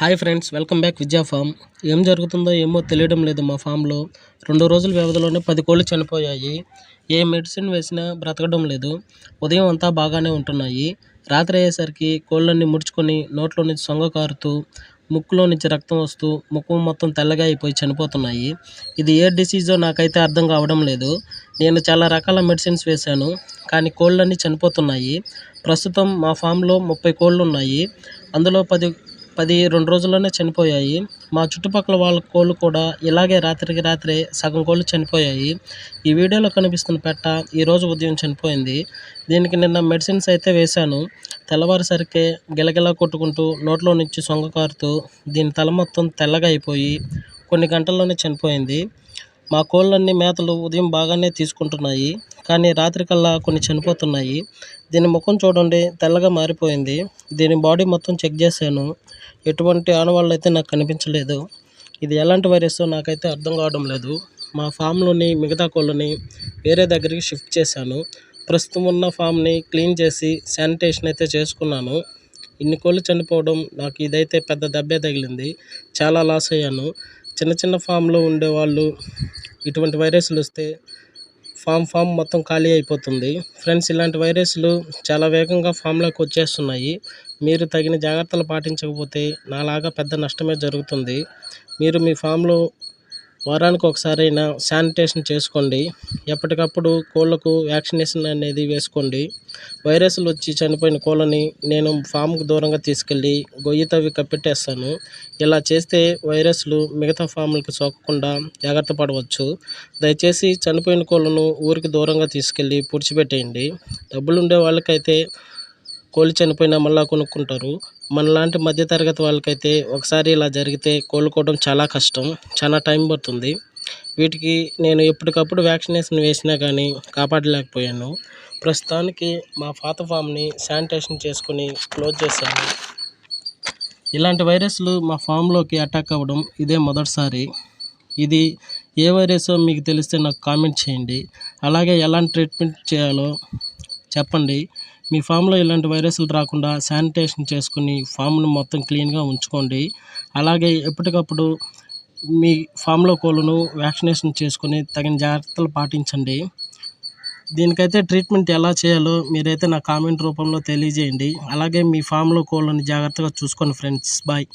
Hi friends welcome back Vidya farm. ఏం జరుగుతుందో ఏమో తెలియడం లేదు మా ఫామ్లో. రెండు రోజుల వ్యవధిలోనే పది కోళ్ళు చనిపోయాయి. ఏ మెడిసిన్ వేసినా బ్రతకడం లేదు. ఉదయం అంతా బాగానే ఉంటున్నాయి. రాత్రి అయ్యేసరికి కోళ్ళన్నీ ముడుచుకొని నోట్లో నుంచి సొంగ కారుతూ ముక్కులో నుంచి రక్తం వస్తూ ముక్కు మొత్తం తెల్లగా అయిపోయి చనిపోతున్నాయి. ఇది ఏ డిసీజో నాకైతే అర్థం కావడం లేదు. నేను చాలా రకాల మెడిసిన్స్ వేశాను కానీ కోళ్ళన్నీ చనిపోతున్నాయి. ప్రస్తుతం మా ఫామ్లో ముప్పై కోళ్ళు ఉన్నాయి అందులో పది పది రెండు రోజుల్లోనే చనిపోయాయి. మా చుట్టుపక్కల వాళ్ళ కోళ్ళు కూడా ఇలాగే రాత్రికి రాత్రే సగం కోళ్ళు చనిపోయాయి. ఈ వీడియోలో కనిపిస్తున్న పెట్ట ఈరోజు ఉదయం చనిపోయింది. దీనికి నిన్న మెడిసిన్స్ అయితే వేశాను. తెల్లవారుసరికే గిలగిలా కొట్టుకుంటూ నోట్లో నుంచి సొంగ కారుతూ దీని తల మొత్తం తెల్లగా అయిపోయి కొన్ని గంటల్లోనే చనిపోయింది. మా కోళ్ళన్నీ మేతలు ఉదయం బాగానే తీసుకుంటున్నాయి. కానీ రాత్రికల్లా కొన్ని చనిపోతున్నాయి. దీని ముఖం చూడండి తెల్లగా మారిపోయింది. దీని బాడీ మొత్తం చెక్ చేశాను. ఎటువంటి ఆనవాళ్ళు అయితే నాకు కనిపించలేదు. ఇది ఎలాంటి వైరస్ నాకైతే అర్థం కావడం లేదు. మా ఫామ్లోని మిగతా కోళ్ళని వేరే దగ్గరికి షిఫ్ట్ చేశాను. ప్రస్తుతం ఉన్న ఫామ్ని క్లీన్ చేసి శానిటేషన్ అయితే చేసుకున్నాను. ఇన్ని కోళ్ళు చనిపోవడం నాకు ఇదైతే పెద్ద దెబ్బే తగిలింది. చాలా లాస్ అయ్యాను. చిన్న చిన్న ఫామ్లో ఉండేవాళ్ళు ఇటువంటి వైరస్లు వస్తే ఫామ్ ఫామ్ మొత్తం ఖాళీ అయిపోతుంది. ఫ్రెండ్స్ ఇలాంటి వైరస్లు చాలా వేగంగా ఫామ్లోకి వచ్చేస్తున్నాయి. మీరు తగిన జాగ్రత్తలు పాటించకపోతే నాలాగా పెద్ద నష్టమే జరుగుతుంది. మీరు మీ ఫామ్లో వారానికి ఒకసారైనా శానిటేషన్ చేసుకోండి. ఎప్పటికప్పుడు కోళ్ళకు వ్యాక్సినేషన్ అనేది వేసుకోండి. వైరస్లు వచ్చి చనిపోయిన కోళ్ళని నేను ఫామ్కు దూరంగా తీసుకెళ్ళి గొయ్యి తవ్వి కప్పెట్టేస్తాను. ఇలా చేస్తే వైరస్లు మిగతా ఫామ్లకు సోకకుండా జాగ్రత్త పడవచ్చు. దయచేసి చనిపోయిన కోళ్ళను ఊరికి దూరంగా తీసుకెళ్ళి పూడ్చిపెట్టేయండి. డబ్బులు ఉండే వాళ్ళకైతే కోళ్ళు చనిపోయినా మళ్ళీ కొనుక్కుంటారు. మనలాంటి మధ్యతరగతి వాళ్ళకైతే ఒకసారి ఇలా జరిగితే కోలుకోవడం చాలా కష్టం చాలా టైం పడుతుంది. వీటికి నేను ఎప్పటికప్పుడు వ్యాక్సినేషన్ వేసినా కానీ కాపాడలేకపోయాను. ప్రస్తుతానికి మా పాత ఫామ్ని శానిటేషన్ చేసుకుని క్లోజ్ చేశాను. ఇలాంటి వైరస్లు మా ఫామ్లోకి అటాక్ అవ్వడం ఇదే మొదటిసారి. ఇది ఏ వైరస్ మీకు తెలిస్తే నాకు కామెంట్ చేయండి. అలాగే ఎలాంటి ట్రీట్మెంట్ చేయాలో చెప్పండి. మీ ఫామ్లో ఇలాంటి వైరస్లు రాకుండా శానిటేషన్ చేసుకుని ఫామ్ను మొత్తం క్లీన్గా ఉంచుకోండి. అలాగే ఎప్పటికప్పుడు మీ ఫామ్లో కోళ్ళను వ్యాక్సినేషన్ చేసుకొని తగిన జాగ్రత్తలు పాటించండి. దీనికైతే ట్రీట్మెంట్ ఎలా చేయాలో మీరైతే నా కామెంట్ రూపంలో తెలియజేయండి. అలాగే మీ ఫామ్లో కోళ్ళని జాగ్రత్తగా చూసుకోండి ఫ్రెండ్స్. బాయ్.